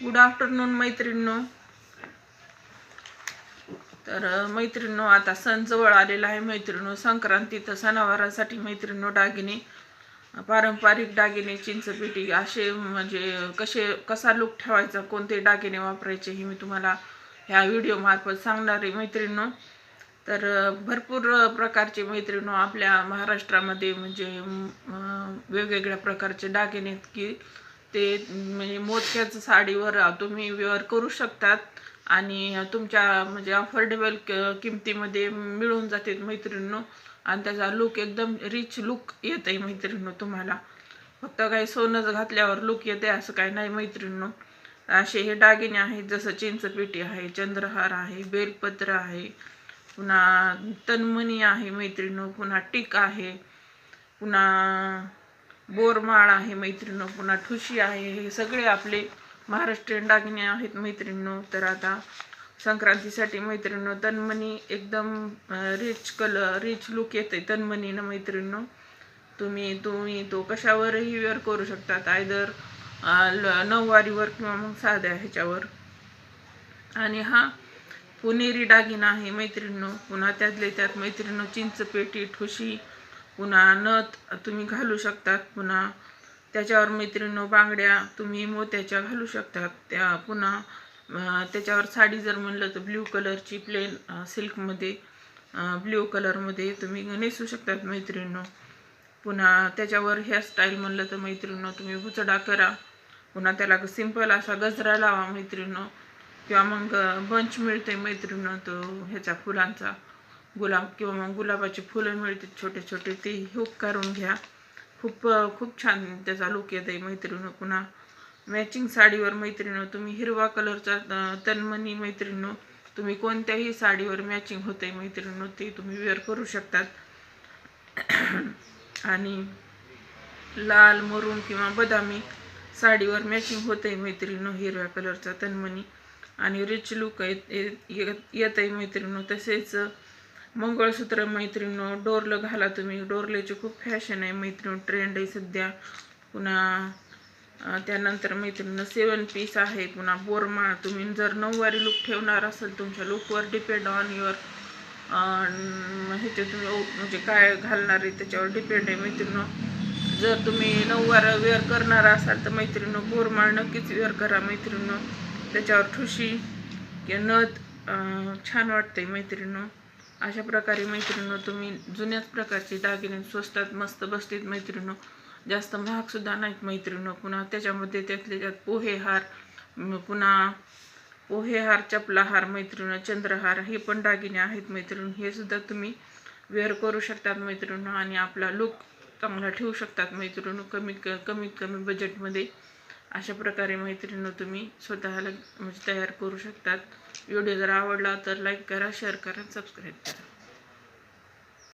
Good afternoon मैत्रिणींनो. तर मैत्रिणनो मैत्रिणींनो आता सण जवळ आलेला आहे मैत्रिणींनो. संक्रांती तर सणावारासाठी मैत्रिणींनो दागिने पारंपरिक दागिने चिंचपेटी असे म्हणजे कसे कसा लुक ठेवायचा कोणते दागिने वापरायचे हे मी तुम्हाला ह्या व्हिडिओमार्फत सांगणार आहे मैत्रिणींनो. तर भरपूर प्रकारचे मैत्रिणींनो आपल्या महाराष्ट्रामध्ये म्हणजे वेगवेगळ्या प्रकारचे दागिने आहेत की ते म्हणजे मोजक्याच साडीवर तुम्ही वेअर करू शकतात आणि तुमच्या म्हणजे अफोर्डेबल किमतीमध्ये मिळून जाते मैत्रिणींनो. आणि त्याचा लुक एकदम रिच लुक येत आहे मैत्रिणींनो तुम्हाला. फक्त काही सोनंच घातल्यावर लुक येते असं काही नाही मैत्रिणींनो. असे हे दागिने आहेत जसं चिंचपेटी आहे चंद्रहार आहे बेलपत्र आहे पुन्हा तन्मणी आहे मैत्रिणींनो पुन्हा टिक आहे पुन्हा बोरमाळ आहे मैत्रिणं पुन्हा ठुशी आहे हे सगळे आपले महाराष्ट्रीयन दागिने आहेत मैत्रिणींनो. तर आता संक्रांतीसाठी मैत्रिणींनो तन्मणी एकदम रिच कलर रिच लुक येते तन्मणीनं मैत्रिणींनो. तुम्ही तुम्ही तो कशावरही वेअर करू शकतात आयदर नऊवारीवर किंवा मग साध्या ह्याच्यावर. आणि हा पुणेरी दागिना आहे मैत्रिणींनो. पुन्हा त्यातले त्यात मैत्रिणींनो चिंचपेटी ठुशी पुन्हा नथ तुम्ही घालू शकतात पुन्हा त्याच्यावर मैत्रिणींनो बांगड्या तुम्ही मोत्याच्या घालू शकतात. त्या पुन्हा त्याच्यावर साडी जर म्हणलं तर ब्ल्यू कलरची प्लेन सिल्कमध्ये ब्ल्यू कलरमध्ये तुम्ही नेसू शकतात मैत्रिणींनो. पुन्हा त्याच्यावर हेअरस्टाईल म्हणलं तर मैत्रिणींनो तुम्ही बुचडा करा. पुन्हा त्याला सिंपल असा गजरा लावा मैत्रिणींनो. किंवा मग बंच मिळते मैत्रिणींनो तो ह्याचा फुलांचा. गुलाब किंवा मग गुलाबाची फुलं मिळतात छोटे छोटे ते हुक करून घ्या. खूप खूप छान त्याचा लुक येत आहे मैत्रिणं पुन्हा मॅचिंग साडीवर मैत्रिणीनो तुम्ही हिरवा कलरचा तन्मनी मैत्रिणं तुम्ही कोणत्याही साडीवर मॅचिंग होते मैत्रिणं ते तुम्ही वेअर करू शकतात. आणि लाल मरून किंवा बदामी साडीवर मॅचिंग होते मैत्रिणीनो हिरव्या कलरचा तन्मनी. आणि रिच लुक येत येत आहे मैत्रिणं तसेच मंगळसूत्र मैत्रिणीनो डोरलं घाला तुम्ही. डोरलेचे खूप फॅशन आहे. मैत्रिणी ट्रेंड आहे सध्या. पुन्हा त्यानंतर मैत्रिणीनं सेवन पीस आहे. पुन्हा बोरमाळ. तुम्ही जर नऊवारी लुक ठेवणार असेल तुमच्या लुकवर डिपेंड ऑन युअर ह्याचे तुम्ही ओ- म्हणजे काय घालणार आहे त्याच्यावर डिपेंड आहे. मैत्रिणीनो जर तुम्ही नऊवार वेअर करणार असाल तर मैत्रिणं बोरमाळ नक्कीच वेअर करा. मैत्रिणीनो त्याच्यावर ठुशी किंवा नथ छान वाटते मैत्रिणं अशा प्रकारे मैत्रिणीनो तुम्ही जुन्याच प्रकारचे दागिने स्वस्तात मस्त बसतील मैत्रिणीनो. जास्त महागसुद्धा नाहीत मैत्रिणीनो. पुन्हा त्याच्यामध्ये त्यातले त्यात पोहे हार पुन्हा पोहे हार चपला मैत्रिणी चंद्रहार हे पण दागिने आहेत मैत्रिणी हे सुद्धा तुम्ही वेअर करू शकतात मैत्रिणी आणि आपला लुक चांगला ठेवू शकतात मैत्रिणी कमीत क कमीत कमी बजेटमध्ये अशा प्रकारे मैत्रिणी तुम्ही स्वतःला म्हणजे तयार करू शकतात. व्हिडिओ जर आवडला तर लाईक करा शेअर करा सबस्क्राईब करा.